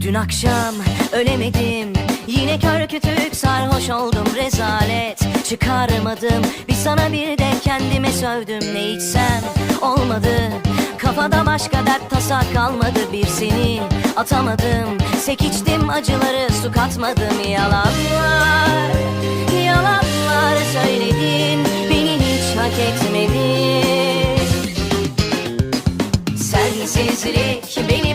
Dün akşam ölemedim. Yine kör kütük sarhoş oldum. Rezalet Çıkarmadım. Bir sana bir de kendime sövdüm. Ne içsem olmadı. Kafada başka dert tasa kalmadı. Bir seni atamadım. Sekiçtim acıları su katmadım. Yalanlar Yalanlar söyledin. Beni hiç hak etmedin. Sensizlik beni